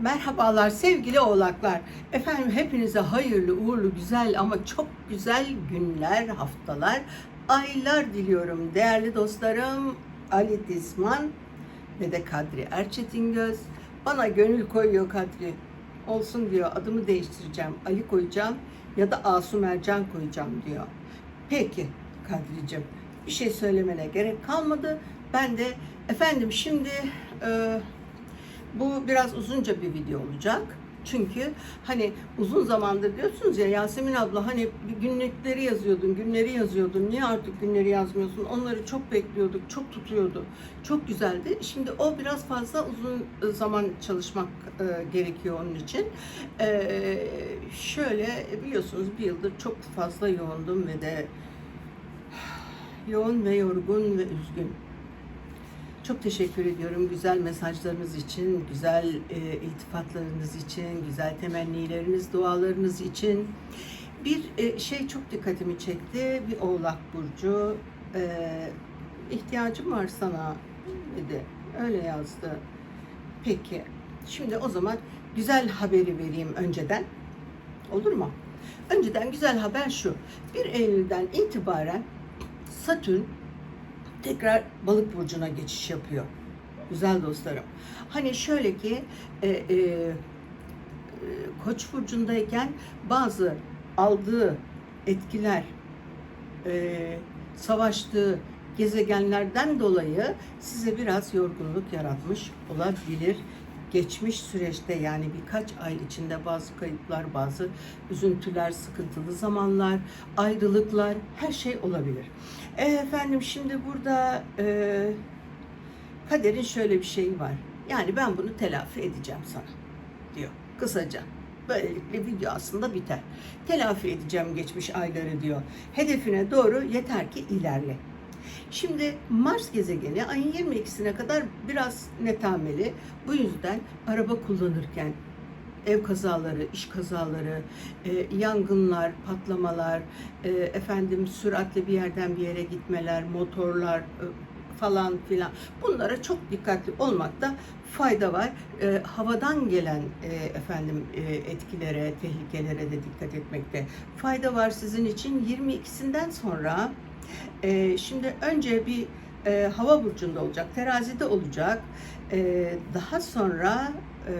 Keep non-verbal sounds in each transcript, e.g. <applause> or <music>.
Merhabalar sevgili oğlaklar. Efendim hepinize hayırlı, uğurlu, güzel ama çok güzel günler, haftalar, aylar diliyorum. Değerli dostlarım Ali Dizman ve de Kadri Erçetingöz. Bana gönül koyuyor Kadri. Olsun diyor adımı değiştireceğim. Ali koyacağım ya da Asum Ercan koyacağım diyor. Peki Kadri'cim bir şey söylemene gerek kalmadı. Ben de efendim şimdi e, bu biraz uzunca bir video olacak. Çünkü hani uzun zamandır diyorsunuz ya Yasemin abla hani günlükleri yazıyordun, günleri yazıyordun. Niye artık günleri yazmıyorsun? Onları çok bekliyorduk, çok tutuyordu. Çok güzeldi. Şimdi o biraz fazla uzun zaman çalışmak e, gerekiyor onun için. E, şöyle biliyorsunuz bir yıldır çok fazla yoğundum ve de <sighs> yoğun ve yorgun ve üzgün. Çok teşekkür ediyorum güzel mesajlarınız için, güzel e, iltifatlarınız için, güzel temennileriniz, dualarınız için. Bir e, şey çok dikkatimi çekti. Bir Oğlak Burcu. E, ihtiyacım var sana dedi. Öyle yazdı. Peki. Şimdi o zaman güzel haberi vereyim önceden. Olur mu? Önceden güzel haber şu. 1 Eylül'den itibaren Satürn tekrar balık burcuna geçiş yapıyor. Güzel dostlarım. Hani şöyle ki e, e, Koç burcundayken bazı aldığı etkiler, e, savaştığı gezegenlerden dolayı size biraz yorgunluk yaratmış olabilir. Geçmiş süreçte yani birkaç ay içinde bazı kayıplar, bazı üzüntüler, sıkıntılı zamanlar, ayrılıklar, her şey olabilir. E, efendim şimdi burada e, kaderin şöyle bir şeyi var. Yani ben bunu telafi edeceğim sana diyor kısaca. Böylelikle video aslında biter. Telafi edeceğim geçmiş ayları diyor. Hedefine doğru yeter ki ilerle. Şimdi Mars gezegeni ayın 22'sine kadar biraz netameli. Bu yüzden araba kullanırken ev kazaları, iş kazaları, e, yangınlar, patlamalar, e, efendim süratle bir yerden bir yere gitmeler, motorlar e, falan filan bunlara çok dikkatli olmakta fayda var. E, havadan gelen e, efendim e, etkilere, tehlikelere de dikkat etmekte fayda var sizin için. 22'sinden sonra e, şimdi önce bir e, hava burcunda olacak, terazide olacak. E, daha sonra e,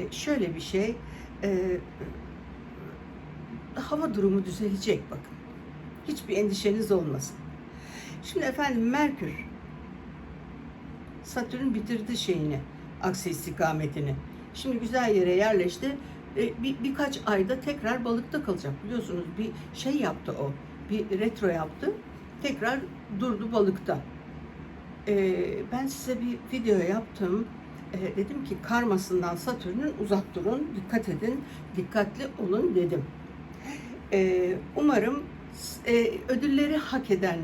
e, şöyle bir şey, e, hava durumu düzelecek bakın. Hiçbir endişeniz olmasın. Şimdi efendim Merkür, Satürn bitirdi şeyini, aksi istikametini. Şimdi güzel yere yerleşti. E, bir, birkaç ayda tekrar balıkta kalacak. Biliyorsunuz bir şey yaptı o. Bir retro yaptı. Tekrar durdu balıkta. E, ben size bir video yaptım. E, dedim ki karmasından Satürn'ün uzak durun, dikkat edin, dikkatli olun dedim. E, umarım e, ödülleri hak eden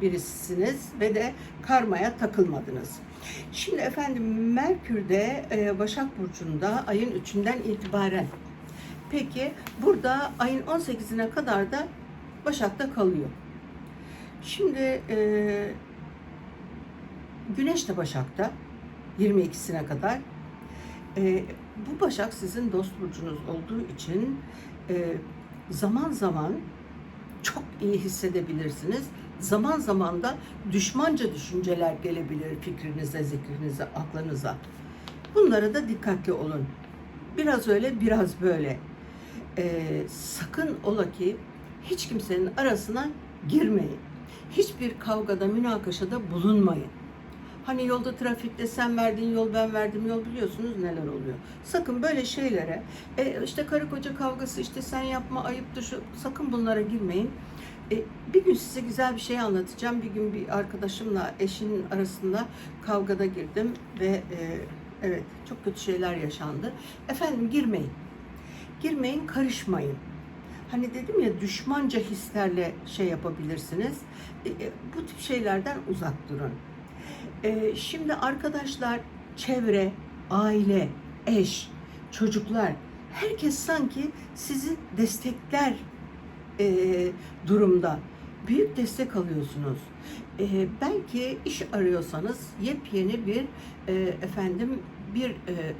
birisiniz ve de karmaya takılmadınız. Şimdi efendim Merkür'de e, Başak Burcu'nda ayın 3'ünden itibaren. Peki burada ayın 18'ine kadar da Başak'ta kalıyor. Şimdi e, Güneş de Başak'ta 22'sine kadar. E, bu Başak sizin dost burcunuz olduğu için e, zaman zaman çok iyi hissedebilirsiniz. Zaman zaman da düşmanca düşünceler gelebilir fikrinize, zikrinize, aklınıza. Bunlara da dikkatli olun. Biraz öyle, biraz böyle. Ee, sakın ola ki hiç kimsenin arasına girmeyin. Hiçbir kavgada, münakaşada bulunmayın. Hani yolda trafikte sen verdin yol ben verdim yol biliyorsunuz neler oluyor. Sakın böyle şeylere e, işte karı koca kavgası işte sen yapma ayıptır şu sakın bunlara girmeyin. E, bir gün size güzel bir şey anlatacağım. Bir gün bir arkadaşımla eşinin arasında kavgada girdim ve e, evet çok kötü şeyler yaşandı. Efendim girmeyin. Girmeyin, karışmayın. Hani dedim ya düşmanca hislerle şey yapabilirsiniz. E, e, bu tip şeylerden uzak durun. E, şimdi arkadaşlar, çevre, aile, eş, çocuklar, herkes sanki sizi destekler e, durumda. Büyük destek alıyorsunuz. E, belki iş arıyorsanız yepyeni bir e, efendim bir e, e,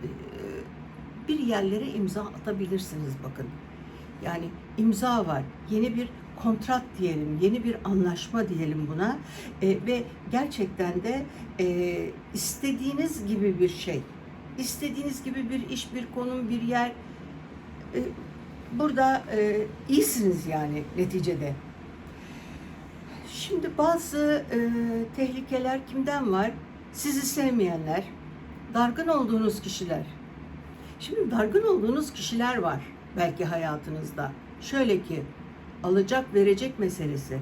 bir yerlere imza atabilirsiniz bakın. Yani imza var. Yeni bir kontrat diyelim, yeni bir anlaşma diyelim buna E, ve gerçekten de e, istediğiniz gibi bir şey, istediğiniz gibi bir iş, bir konum, bir yer e, burada e, iyisiniz yani neticede. Şimdi bazı e, tehlikeler kimden var? Sizi sevmeyenler, dargın olduğunuz kişiler. Şimdi dargın olduğunuz kişiler var belki hayatınızda. Şöyle ki alacak verecek meselesi.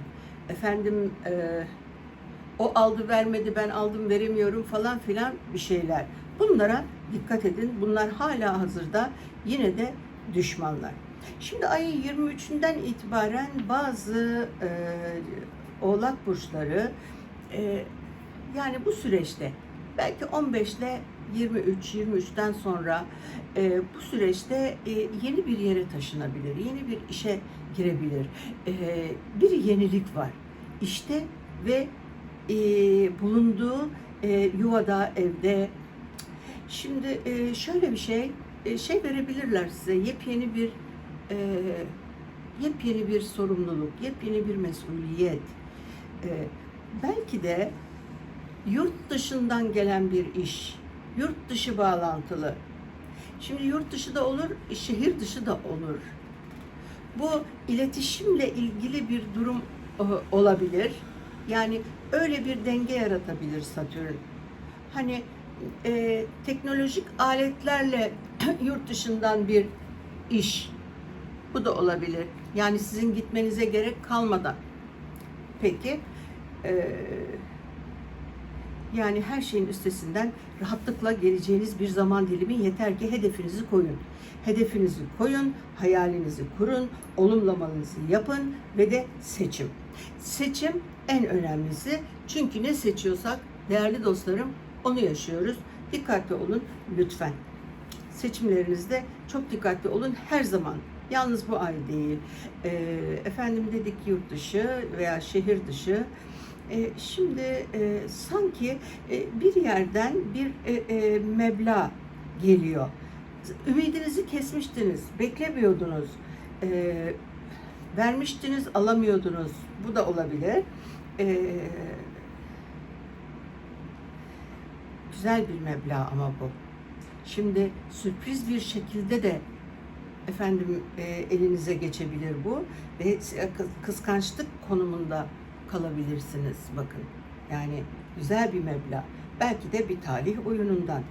Efendim e, o aldı vermedi ben aldım veremiyorum falan filan bir şeyler. Bunlara dikkat edin. Bunlar hala hazırda yine de düşmanlar. Şimdi ayın 23'ünden itibaren bazı e, oğlak burçları e, yani bu süreçte belki 15 ile 23 23'ten sonra e, bu süreçte e, yeni bir yere taşınabilir, yeni bir işe girebilir. E, bir yenilik var işte ve e, bulunduğu e, yuvada, evde. Şimdi e, şöyle bir şey, e, şey verebilirler size yepyeni bir e, yepyeni bir sorumluluk, yepyeni bir mesuliyet. E, belki de yurt dışından gelen bir iş, yurt dışı bağlantılı. Şimdi yurt dışı da olur, şehir dışı da olur. Bu iletişimle ilgili bir durum e, olabilir. Yani öyle bir denge yaratabilir Satürn. Hani e, teknolojik aletlerle <clears throat> yurt dışından bir iş. Bu da olabilir. Yani sizin gitmenize gerek kalmadan. Peki. E, yani her şeyin üstesinden rahatlıkla geleceğiniz bir zaman dilimi yeter ki hedefinizi koyun. Hedefinizi koyun, hayalinizi kurun, olumlamanızı yapın ve de seçim. Seçim en önemlisi. Çünkü ne seçiyorsak değerli dostlarım onu yaşıyoruz. Dikkatli olun lütfen. Seçimlerinizde çok dikkatli olun her zaman. Yalnız bu ay değil. E, efendim dedik yurt dışı veya şehir dışı. E, şimdi e, sanki e, bir yerden bir e, e, meblağ geliyor. Ümidinizi kesmiştiniz, beklemiyordunuz. E, vermiştiniz, alamıyordunuz. Bu da olabilir. E, güzel bir meblağ ama bu. Şimdi sürpriz bir şekilde de efendim e, elinize geçebilir bu ve kı- kıskançlık konumunda kalabilirsiniz bakın. Yani güzel bir meblağ. Belki de bir talih oyunundan.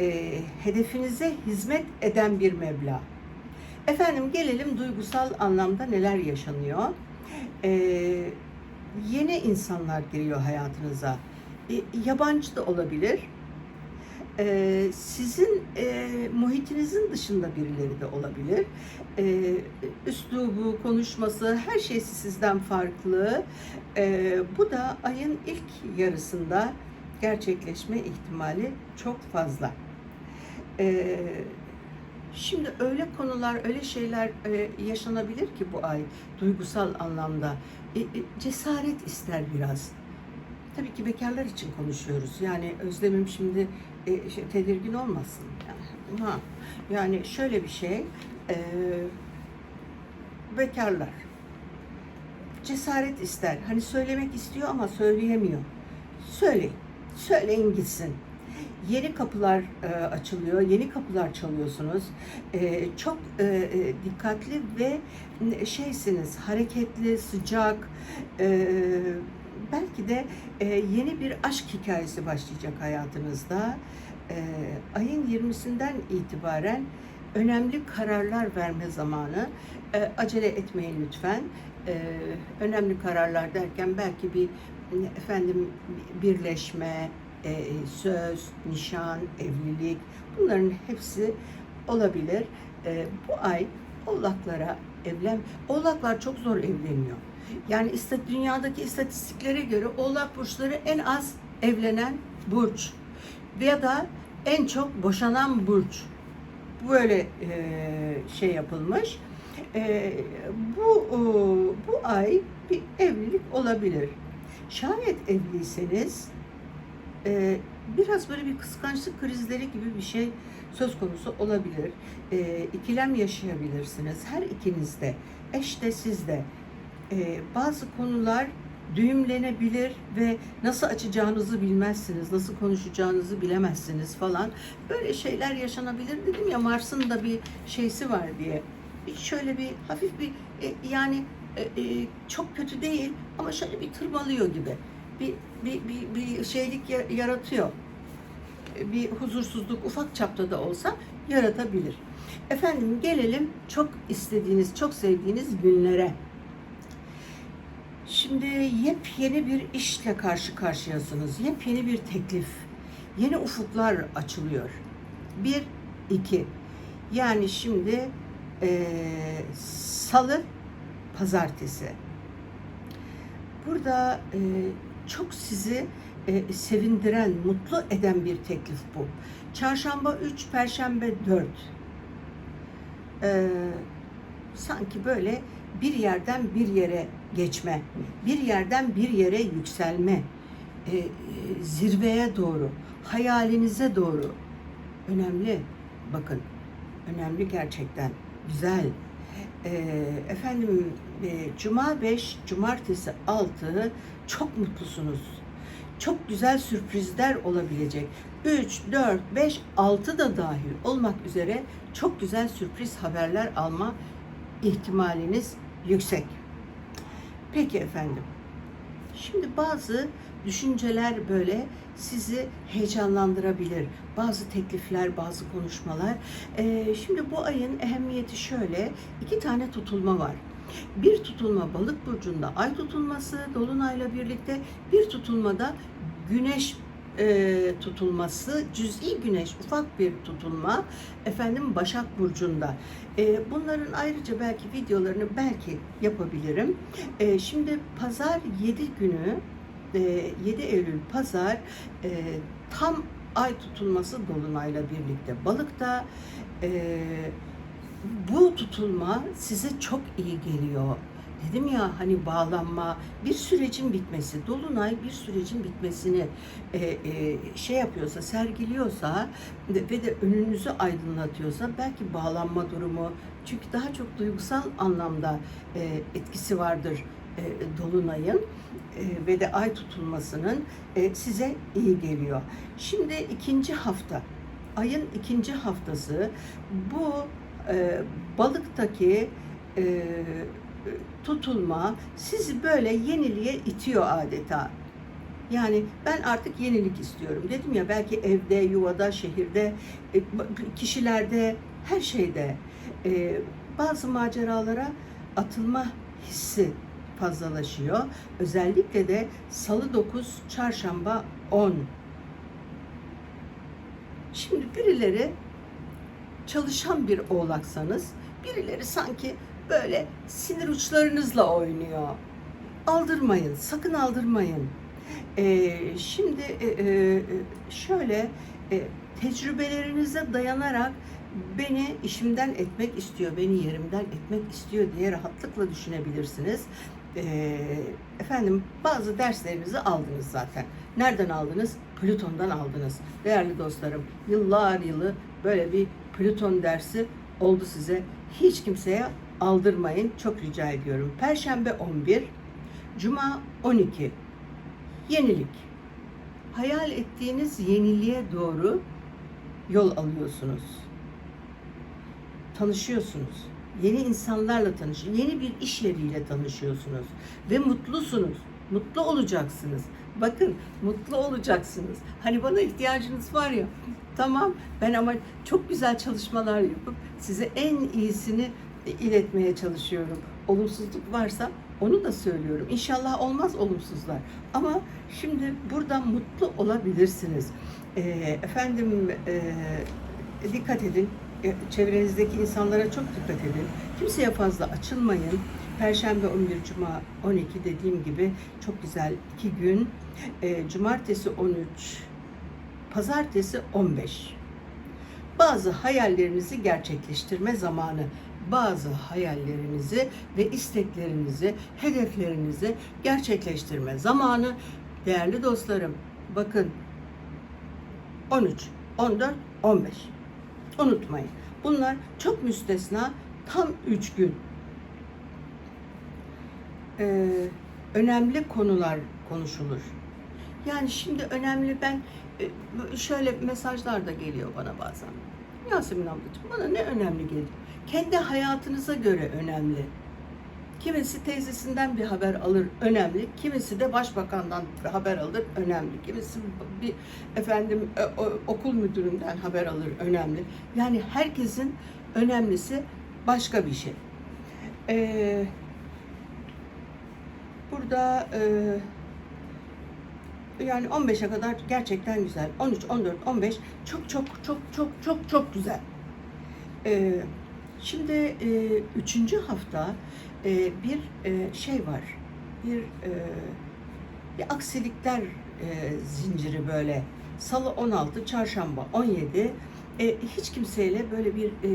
E, hedefinize hizmet eden bir meblağ. Efendim gelelim duygusal anlamda neler yaşanıyor. E, yeni insanlar giriyor hayatınıza. E, yabancı da olabilir. E, sizin e, muhitinizin dışında birileri de olabilir. E, üslubu, konuşması, her şeysi sizden farklı. E, bu da ayın ilk yarısında gerçekleşme ihtimali çok fazla. E, şimdi öyle konular, öyle şeyler e, yaşanabilir ki bu ay duygusal anlamda. E, e, cesaret ister biraz. Tabii ki bekarlar için konuşuyoruz. Yani Özlem'im şimdi e, şey, tedirgin olmasın. Yani, ha, yani şöyle bir şey, e, bekarlar cesaret ister. Hani söylemek istiyor ama söyleyemiyor. Söyleyin, söyleyin gitsin. Yeni kapılar e, açılıyor, yeni kapılar çalıyorsunuz. E, çok e, e, dikkatli ve şeysiniz, hareketli, sıcak. E, belki de e, yeni bir aşk hikayesi başlayacak hayatınızda. E, ayın 20'sinden itibaren önemli kararlar verme zamanı. E, acele etmeyin lütfen. E, önemli kararlar derken belki bir efendim birleşme, e, söz, nişan, evlilik bunların hepsi olabilir. E, bu ay oğlaklara evlen, oğlaklar çok zor evleniyor. Yani dünyadaki istatistiklere göre oğlak burçları en az evlenen burç ya da en çok boşanan burç. Böyle e, şey yapılmış. E, bu e, bu ay bir evlilik olabilir. Şayet evliyseniz e, biraz böyle bir kıskançlık krizleri gibi bir şey söz konusu olabilir. E, ikilem yaşayabilirsiniz. Her ikiniz de, eş de siz de. E, bazı konular düğümlenebilir ve nasıl açacağınızı bilmezsiniz, nasıl konuşacağınızı bilemezsiniz falan. Böyle şeyler yaşanabilir dedim ya Mars'ın da bir şeysi var diye. Şöyle bir hafif bir e, yani e, e, çok kötü değil ama şöyle bir tırmalıyor gibi. Bir bir bir, bir şeylik ya- yaratıyor. E, Bir huzursuzluk ufak çapta da olsa yaratabilir. Efendim gelelim çok istediğiniz, çok sevdiğiniz günlere. Şimdi yepyeni bir işle karşı karşıyasınız. Yepyeni bir teklif. Yeni ufuklar açılıyor. Bir, iki. Yani şimdi eee, salı, pazartesi. Burada eee, çok sizi eee, sevindiren, mutlu eden bir teklif bu. Çarşamba 3, Perşembe 4. Eee, sanki böyle bir yerden bir yere geçme, bir yerden bir yere yükselme, e, e, zirveye doğru, hayalinize doğru. Önemli, bakın, önemli gerçekten, güzel. E, efendim, e, Cuma 5, Cumartesi 6 çok mutlusunuz. Çok güzel sürprizler olabilecek. 3, 4, 5, 6 da dahil olmak üzere çok güzel sürpriz haberler alma ihtimaliniz yüksek. Peki efendim. Şimdi bazı düşünceler böyle sizi heyecanlandırabilir. Bazı teklifler, bazı konuşmalar. Ee, şimdi bu ayın ehemmiyeti şöyle. iki tane tutulma var. Bir tutulma balık burcunda ay tutulması dolunayla birlikte bir tutulmada güneş e, tutulması cüz'i güneş ufak bir tutulma efendim Başak burcunda. E, bunların ayrıca belki videolarını belki yapabilirim. E, şimdi pazar 7 günü e, 7 Eylül pazar e, tam ay tutulması dolunayla birlikte balıkta e, bu tutulma size çok iyi geliyor. Dedim ya hani bağlanma, bir sürecin bitmesi, dolunay bir sürecin bitmesini e, e, şey yapıyorsa, sergiliyorsa ve de önünüzü aydınlatıyorsa belki bağlanma durumu, çünkü daha çok duygusal anlamda e, etkisi vardır e, dolunayın e, ve de ay tutulmasının e, size iyi geliyor. Şimdi ikinci hafta, ayın ikinci haftası bu e, balıktaki e, tutulma sizi böyle yeniliğe itiyor adeta. Yani ben artık yenilik istiyorum. Dedim ya belki evde, yuvada, şehirde, e, kişilerde, her şeyde e, bazı maceralara atılma hissi fazlalaşıyor. Özellikle de salı 9, çarşamba 10. Şimdi birileri çalışan bir oğlaksanız birileri sanki böyle sinir uçlarınızla oynuyor. Aldırmayın, sakın aldırmayın. Ee, şimdi e, e, şöyle e, tecrübelerinize dayanarak beni işimden etmek istiyor, beni yerimden etmek istiyor diye rahatlıkla düşünebilirsiniz. Ee, efendim bazı derslerinizi aldınız zaten. Nereden aldınız? Plüton'dan aldınız. Değerli dostlarım, yıllar yılı böyle bir Plüton dersi oldu size. Hiç kimseye aldırmayın. Çok rica ediyorum. Perşembe 11, Cuma 12. Yenilik. Hayal ettiğiniz yeniliğe doğru yol alıyorsunuz. Tanışıyorsunuz. Yeni insanlarla tanışın. Yeni bir iş yeriyle tanışıyorsunuz. Ve mutlusunuz. Mutlu olacaksınız. Bakın mutlu olacaksınız. Hani bana ihtiyacınız var ya. Tamam ben ama çok güzel çalışmalar yapıp size en iyisini iletmeye çalışıyorum. Olumsuzluk varsa onu da söylüyorum. İnşallah olmaz olumsuzlar. Ama şimdi burada mutlu olabilirsiniz. Ee, efendim e, dikkat edin. E, Çevrenizdeki insanlara çok dikkat edin. Kimseye fazla açılmayın. Perşembe 11, Cuma 12 dediğim gibi çok güzel iki gün. E, Cumartesi 13, Pazartesi 15. Bazı hayallerinizi gerçekleştirme zamanı. Bazı hayallerinizi ve isteklerinizi, hedeflerinizi gerçekleştirme zamanı. Değerli dostlarım, bakın 13, 14, 15. Unutmayın. Bunlar çok müstesna tam 3 gün. Ee, önemli konular konuşulur. Yani şimdi önemli ben e, şöyle mesajlar da geliyor bana bazen. Yasemin ablacığım bana ne önemli gelir? Kendi hayatınıza göre önemli. Kimisi teyzesinden bir haber alır önemli. Kimisi de başbakandan haber alır önemli. Kimisi bir efendim e, okul müdüründen haber alır önemli. Yani herkesin önemlisi başka bir şey. Ee, burada e, yani 15'e kadar gerçekten güzel. 13, 14, 15 çok çok çok çok çok çok güzel. Ee, şimdi e, üçüncü hafta e, bir e, şey var. Bir e, bir aksilikler e, zinciri böyle. Salı 16, çarşamba 17. E, hiç kimseyle böyle bir e,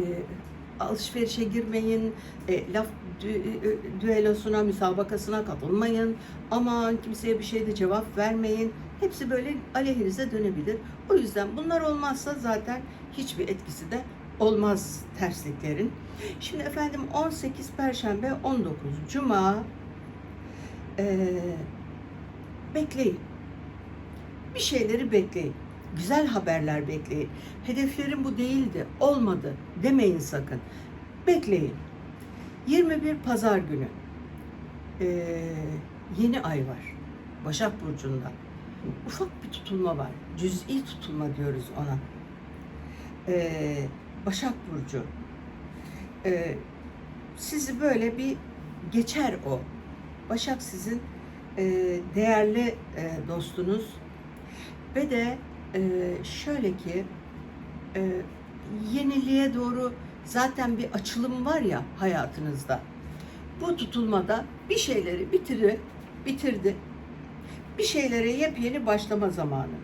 alışverişe girmeyin, e, laf dü- düellosuna, müsabakasına katılmayın. Aman kimseye bir şeyde cevap vermeyin. Hepsi böyle aleyhinize dönebilir. O yüzden bunlar olmazsa zaten hiçbir etkisi de olmaz tersliklerin. Şimdi efendim 18 Perşembe, 19 Cuma ee, bekleyin. Bir şeyleri bekleyin. Güzel haberler bekleyin. Hedeflerim bu değildi, olmadı demeyin sakın. Bekleyin. 21 Pazar günü. Ee, yeni ay var. Başak Burcu'nda. Ufak bir tutulma var. Cüz'i tutulma diyoruz ona. Ee, Başak Burcu. Ee, sizi böyle bir geçer o. Başak sizin e, değerli e, dostunuz ve de e, şöyle ki e, yeniliğe doğru zaten bir açılım var ya hayatınızda. Bu tutulmada bir şeyleri bitirir, bitirdi. Bir şeylere yepyeni başlama zamanı.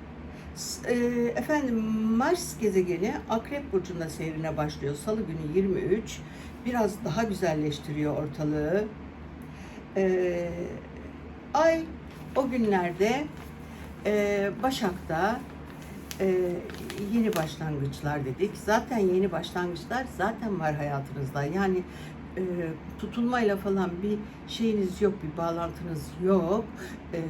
E, efendim Mars gezegeni Akrep Burcu'nda seyrine başlıyor. Salı günü 23. Biraz daha güzelleştiriyor ortalığı. E, ay o günlerde e, Başak'ta e, yeni başlangıçlar dedik. Zaten yeni başlangıçlar zaten var hayatınızda. Yani e, tutulmayla falan bir şeyiniz yok, bir bağlantınız yok. E,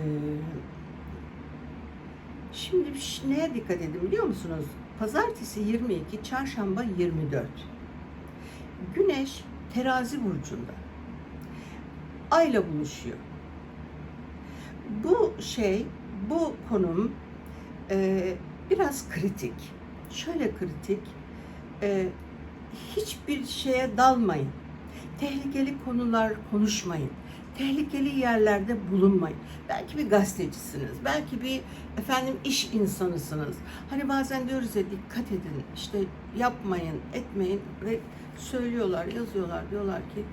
şimdi neye dikkat edin biliyor musunuz? Pazartesi 22, çarşamba 24. Güneş terazi burcunda. Ayla buluşuyor. Bu şey, bu konum e, biraz kritik. Şöyle kritik, e, hiçbir şeye dalmayın. Tehlikeli konular konuşmayın. Tehlikeli yerlerde bulunmayın. Belki bir gazetecisiniz, belki bir efendim iş insanısınız. Hani bazen diyoruz ya dikkat edin, işte yapmayın, etmeyin ve söylüyorlar, yazıyorlar, diyorlar ki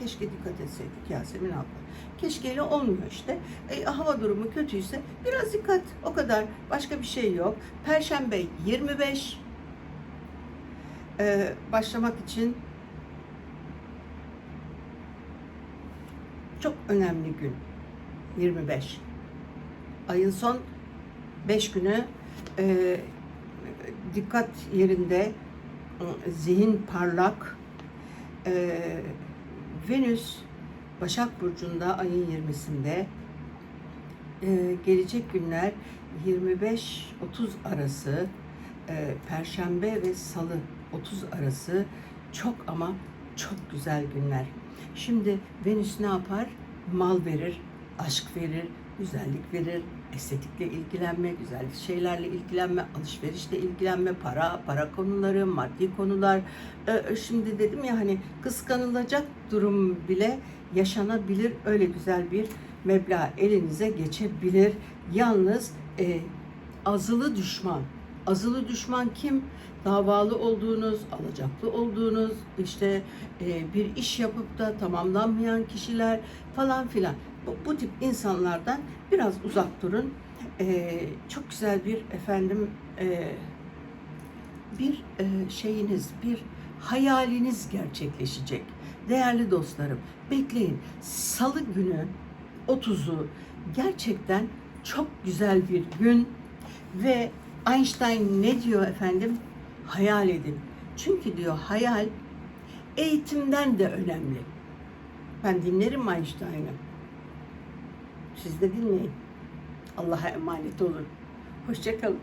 keşke dikkat etseydik Yasemin abla. Keşkeyle olmuyor işte. E, hava durumu kötüyse biraz dikkat. O kadar. Başka bir şey yok. Perşembe 25. E, başlamak için çok önemli gün. 25. Ayın son 5 günü e, dikkat yerinde, zihin parlak, e, Venüs Başak Burcu'nda ayın 20'sinde e, gelecek günler 25-30 arası e, Perşembe ve Salı 30 arası çok ama çok güzel günler. Şimdi Venüs ne yapar? Mal verir, aşk verir, güzellik verir, estetikle ilgilenme, güzel şeylerle ilgilenme, alışverişle ilgilenme, para, para konuları, maddi konular. Ee, Şimdi dedim ya hani kıskanılacak durum bile yaşanabilir. Öyle güzel bir meblağ elinize geçebilir. Yalnız e, azılı düşman. Azılı düşman kim? Davalı olduğunuz, alacaklı olduğunuz, işte e, bir iş yapıp da tamamlanmayan kişiler falan filan. Bu, bu tip insanlardan biraz uzak durun. E, çok güzel bir efendim e, bir e, şeyiniz, bir hayaliniz gerçekleşecek. Değerli dostlarım, bekleyin. Salı günü 30'u gerçekten çok güzel bir gün ve Einstein ne diyor efendim? Hayal edin. Çünkü diyor hayal eğitimden de önemli. Ben dinlerim Einstein'ı. Siz de dinleyin. Allah'a emanet olun. Hoşçakalın.